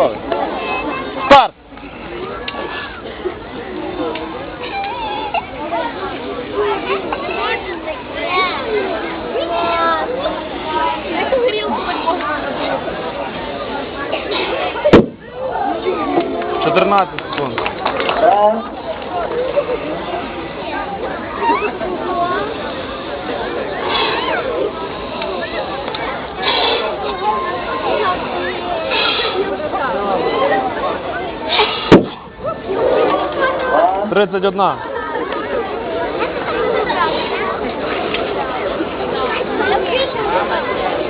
готові. Старт! Чотирнадцять секунд. Е, Тридцять одна.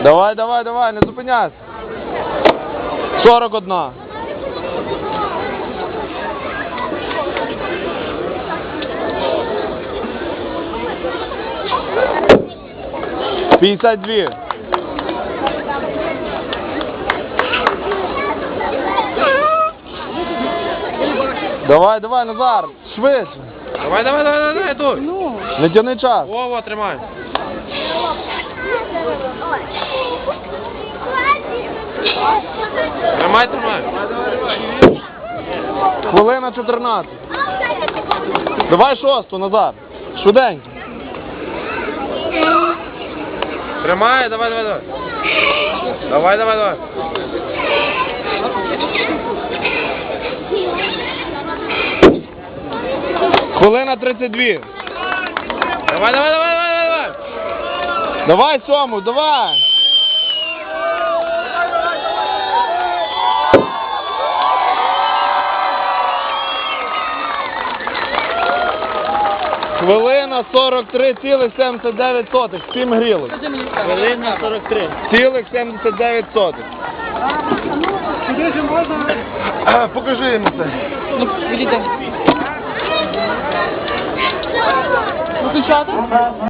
Давай, давай, давай, не зупиняйся. Сорок одна. П'ятдесят дві. Давай, давай, Назар, швидше. Давай, давай, давай, давай, тут. Не тяни час. Вова, тримай. Тримай, тримай. Хвилина 14. Давай шосту, Назар. Швиденько. Тримай, давай, давай, давай. Давай, давай, давай. Хвилина 32. Давай, давай, давай, давай, давай. Давай, Сому, давай. Хвилина 43,79. Сім грілок. Хвилина 43. Цілих 79 сотих. Покажи йому це. brother?